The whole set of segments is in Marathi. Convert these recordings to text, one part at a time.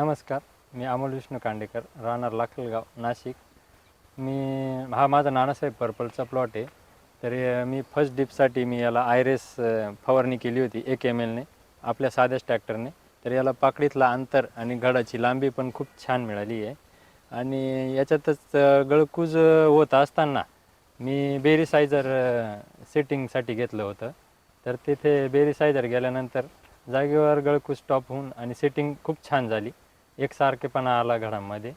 नमस्कार मी अमोल विष्णू कांडेकर राहणार लाखलगाव नाशिक. मी हा माझा नानासाहेब पर्पलचा प्लॉट आहे. तर मी फर्स्ट डिपसाठी मी याला आयरेस रेस फवारणी केली होती एक एम एलने आपल्या साध्याच ट्रॅक्टरने तर याला पाकडीतला अंतर आणि गडाची लांबी पण खूप छान मिळाली आहे. आणि याच्यातच गळकूज होत असताना मी बेरीसायझर सेटिंगसाठी घेतलं होतं. तर तिथे बेरीसायझर गेल्यानंतर जागेवर गळकूज स्टॉप होऊन आणि सेटिंग खूप छान झाली. एकसारखेपणा आला घडामध्ये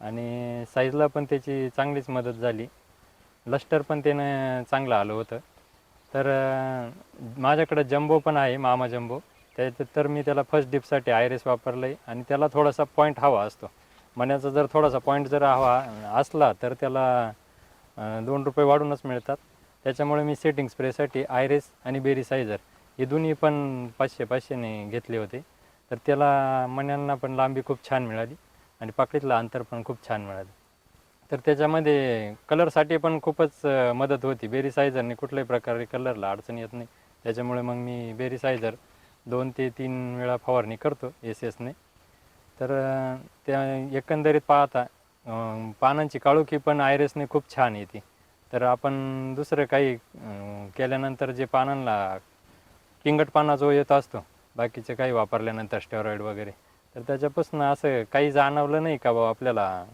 आणि साईजला पण त्याची चांगलीच मदत झाली. लस्टर पण त्यानं चांगलं आलं होतं. तर माझ्याकडं जम्बो पण आहे मामा जम्बो त्याच्यात तर मी त्याला फर्स्ट डिपसाठी आयरेस वापरलं आहे आणि त्याला थोडासा पॉईंट हवा असतो. मण्याचा जर थोडासा पॉईंट जर हवा असला तर त्याला दोन रुपये वाढूनच मिळतात. त्याच्यामुळे मी सेटिंग स्प्रेसाठी आयरेस आणि बेरी सायझर हे दोन्ही पण पाचशे पाचशेने घेतले होते. तर त्याला मण्यांना पण लांबी खूप छान मिळाली आणि पाकळीतलं अंतर पण खूप छान मिळालं. तर त्याच्यामध्ये कलरसाठी पण खूपच मदत होती. बेरीसायझरने कुठल्याही प्रकारे कलरला अडचण येत नाही. त्याच्यामुळे मग मी बेरीसायझर दोन ते तीन वेळा फवारणी करतो एस एसने तर त्या एकंदरीत पाहता पानांची काळोखी पण आयरेसने खूप छान येते. तर आपण दुसरं काही केल्यानंतर जे पानांना किंगटपाना जो येत असतो बाकीचे काही वापरल्यानंतर स्टेरॉईड वगैरे. तर त्याच्यापासून असं काही जाणवलं नाही का बाबा आपल्याला?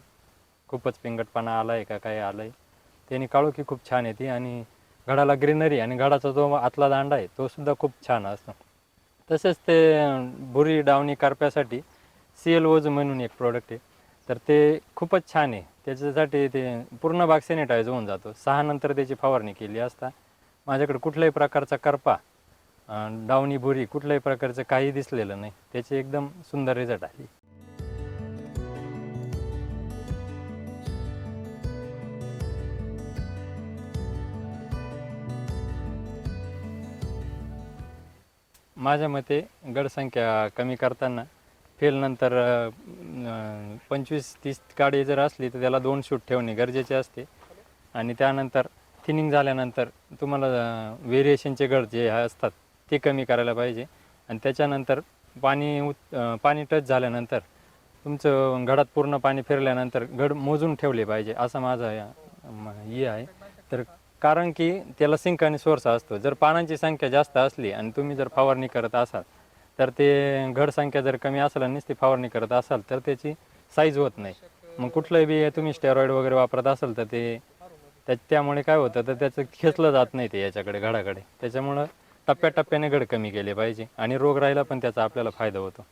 खूपच पिंगटपणा आला आहे का काही आलं आहे त्याने काळोखी खूप छान येते आणि घडाला ग्रीनरी आणि घडाचा जो आतला दांडा आहे तो सुद्धा खूप छान असतो. तसेच ते भुरी डावणी करप्यासाठी सी एल ओज म्हणून एक प्रोडक्ट आहे. तर ते खूपच छान आहे. त्याच्यासाठी ते पूर्ण बाग सॅनिटाईज होऊन जातो. सहा नंतर त्याची फवारणी केली असता. माझ्याकडे कुठल्याही प्रकारचा करपा डावणी भुरी कुठल्याही प्रकारचं काही दिसलेलं नाही. त्याचे एकदम सुंदर रिझल्ट आहे माझ्या मते गडसंख्या कमी करताना फेलनंतर नंतर पंचवीस तीस काडी जर असली तर त्याला दोन शूट ठेवणे गरजेचे असते. आणि त्यानंतर थिनिंग झाल्यानंतर तुम्हाला व्हेरिएशनचे गड जे असतात. ते कमी करायला पाहिजे. आणि त्याच्यानंतर पाणी उत पाणी टच झाल्यानंतर तुमचं घडात पूर्ण पाणी फिरल्यानंतर घड मोजून ठेवले पाहिजे असा माझा या- हे आहे. तर कारण की त्याला सिंक आणि सोर्स असतो. जर पानांची संख्या जास्त असली आणि तुम्ही जर फवारणी करत असाल तर ते घड संख्या जर कमी असेल आणि नुसती फवारणी करत असाल तर त्याची साईज होत नाही. मग कुठलंही बी तुम्ही स्टेरॉइड वगैरे वापरत असाल तर ते त्या त्यामुळे काय होतं तर त्याचं खेचलं जात नाही ते याच्याकडे घडाकडे. त्याच्यामुळं टप्प्याटप्प्याने गड कमी केले पाहिजे आणि रोग राहिला पण त्याचा आपल्याला फायदा होतो.